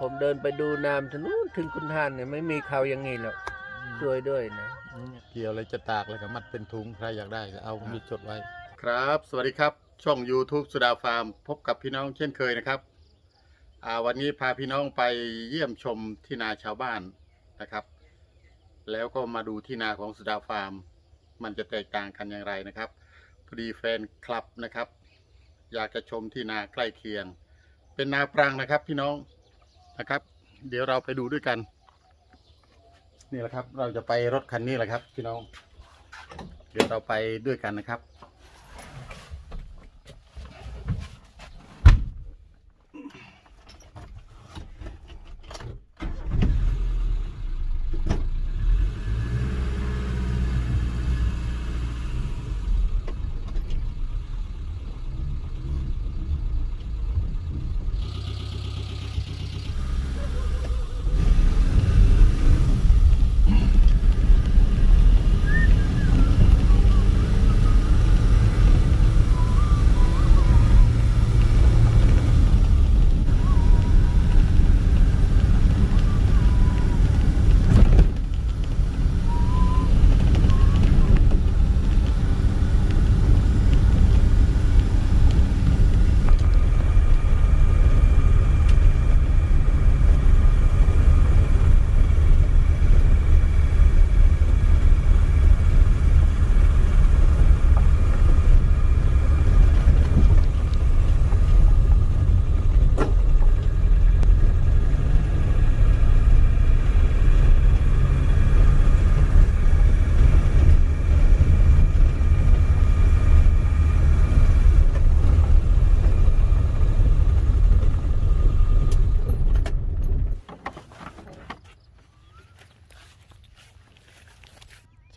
ผมเดินไปดูน้ำทะนู้นถึงคุณท่านเนี่ยไม่มีเขาอย่างนี้หรอกสวยด้วยนะ เกี่ยวอะไรจะตากเลยก็มัดเป็นถุงใครอยากได้ก็เอามีจดไว้ ครับ สวัสดีครับช่อง YouTube สุดาฟาร์ม พบกับพี่น้องเช่นเคยนะครับอ่าวันนี้พาพี่น้องไปเยี่ยมชมที่นาชาวบ้านนะครับ แล้วก็มาดูที่นาของสุดาฟาร์ม มันจะแตกต่างกันอย่างไรนะครับพอดีแฟนคลับนะครับ อยากจะชมที่นาใกล้เคียง เป็นนาปรังนะครับพี่น้อง นะครับ เดี๋ยวเราไปดูด้วยกัน นี่แหละครับ เราจะไปรถคันนี้แหละครับพี่น้อง เดี๋ยวเราไปด้วยกันนะครับ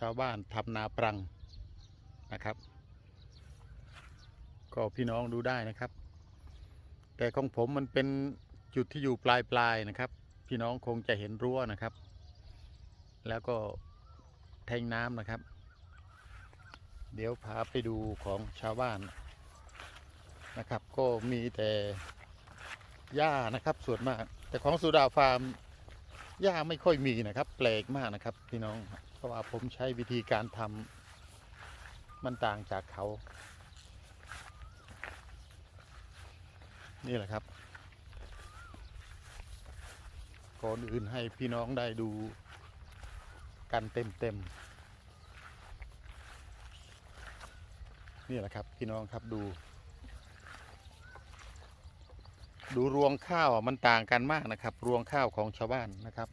าวบ้านทำนาปรังนะครับ ก็พี่น้องดูได้นะครับ แต่ของผมมันเป็นจุดที่อยู่ปลายปลายนะครับ พี่น้องคงจะเห็นรั้วนะครับ แล้วก็แทงน้ำนะครับ เดี๋ยวพาไปดูของชาวบ้านนะครับ ก็มีแต่หญ้านะครับส่วนมาก แต่ของสุดาฟาร์มหญ้าไม่ค่อยมีนะครับ แปลกมากนะครับ พี่น้อง ราะว่าผมใช้วิธีการทำมันต่างจากเขา นี่แหละครับ ก่อนอื่นให้พี่น้องได้ดูกันเต็มเต็มๆนี่แหละครับพี่น้องครับดู ดูรวงข้าวมันต่างกันมากนะครับ รวงข้าวของชาวบ้านนะครับ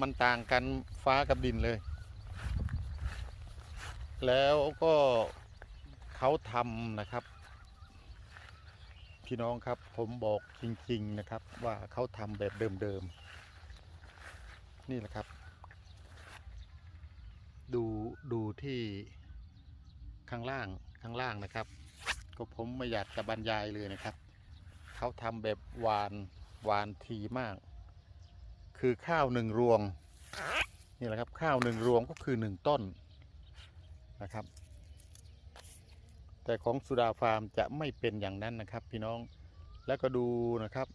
มันต่างกันฟ้ากับดินเลย แล้วก็เขาทำนะครับ พี่น้องครับผมบอกจริง ๆนะครับ ว่าเขาทำแบบเดิมๆ นี่แหละครับ ดูดูที่ข้างล่างข้างล่างนะครับ ก็ผมไม่อยากจะบรรยายเลยนะครับ เขาทำแบบวานวานทีมาก คือข้าวหนึ่งรวงนี่แหละครับข้าวหนึ่งรวงก็คือหนึ่งต้นนะครับ แต่ของสุดาฟาร์มจะไม่เป็นอย่างนั้นนะครับ พี่น้องแล้วก็ดูนะครับ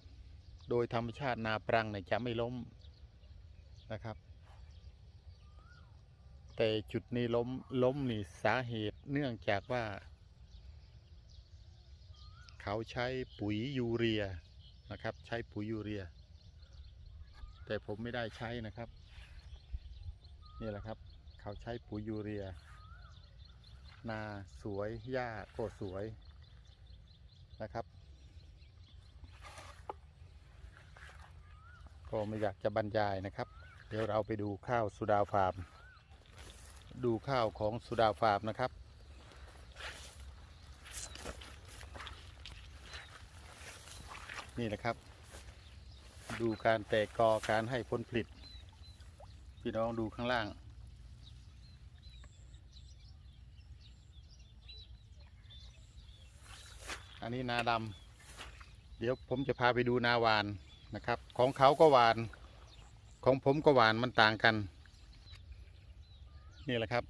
โดยธรรมชาตินาปรังเนี่ยจะไม่ล้มนะครับ แต่จุดนี้ล้มล้มนี่สาเหตุเนื่องจากว่า เขาใช้ปุ๋ยยูเรียนะครับ ใช้ปุ๋ยยูเรีย แต่ผมไม่ได้ใช้นะครับ นี่แหละครับ เขาใช้ปุ๋ยยูเรีย นาสวยหญ้าก็สวยนะครับ ก็ไม่อยากจะบรรยายนะครับ เดี๋ยวเราไปดูข้าวสุดาฟาร์ม ดูข้าวของสุดาฟาร์มนะครับนี่นะครับ ดูการแตกกอการให้ผลผลิต พี่น้องดูข้างล่าง อันนี้นาดำเดี๋ยวผมจะพาไปดูนาหวานนะครับ ของเขาก็หวาน ของผมก็หวานมันต่างกัน นี่แหละครับ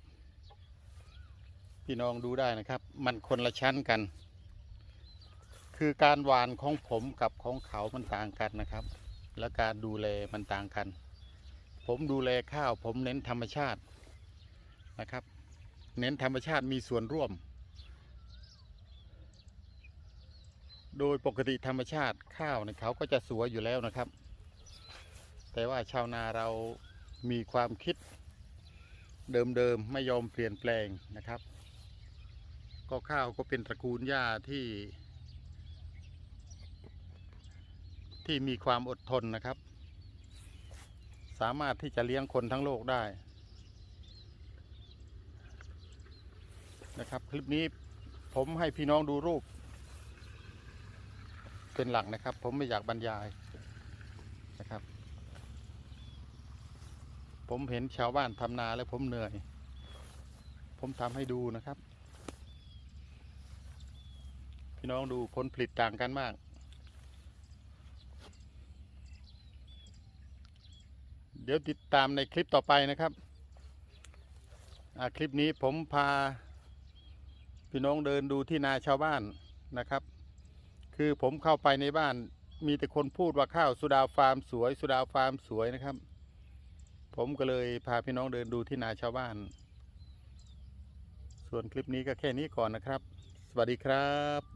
พี่น้องดูได้นะครับ มันคนละชั้นกันคือการหวานของผมกับของเขามันต่างกันนะครับ และการดูแลมันต่างกัน ผมดูแลข้าว ผมเน้นธรรมชาตินะครับ เน้นธรรมชาติมีส่วนร่วม โดยปกติธรรมชาติข้าวเนี่ยเขาก็จะสวยอยู่แล้วนะครับ แต่ว่าชาวนาเรามีความคิดเดิมๆไม่ยอมเปลี่ยนแปลงนะครับ ก็ข้าวก็เป็นตระกูลหญ้าที่ ที่มีความอดทนนะครับ สามารถที่จะเลี้ยงคนทั้งโลกได้ นะครับ คลิปนี้ผมให้พี่น้องดูรูป เป็นหลักนะครับ ผมไม่อยากบรรยายนะครับ ผมเห็นชาวบ้านทำนาแล้วผมเหนื่อย ผมทำให้ดูนะครับ พี่น้องดูผลผลิตต่างกันมาก เดี๋ยวติดตามในคลิปต่อไปนะครับคลิปนี้ผมพาพี่น้องเดินดูที่นาชาวบ้านนะครับ คือผมเข้าไปในบ้าน มีแต่คนพูดว่าข้าวสุดาฟาร์มสวย สุดาฟาร์มสวยนะครับ ผมก็เลยพาพี่น้องเดินดูที่นาชาวบ้าน ส่วนคลิปนี้ก็แค่นี้ก่อนนะครับ สวัสดีครับ